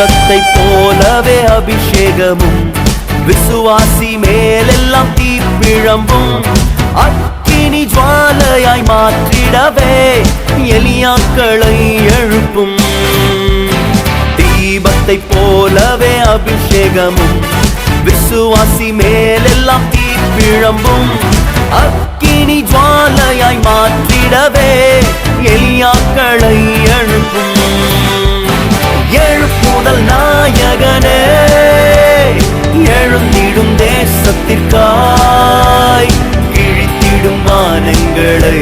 தீபத்தை போலவே அபிஷேகமும் விசுவாசி மேலெல்லாம் தீப்பிழம்பும் அக்கினி ஜுவாலையாய் மாற்றிடவே எலியாக்களை எழுப்பும். தீபத்தை போலவே அபிஷேகமும் விசுவாசி மேலெல்லாம் தீப்பிழம்பும் அக்கினி ஜுவாலையாய் மாற்றிடவே முதல் நாயகனே எழுந்திடும் தேசத்திற்காய் கிழித்திடும் வானங்களை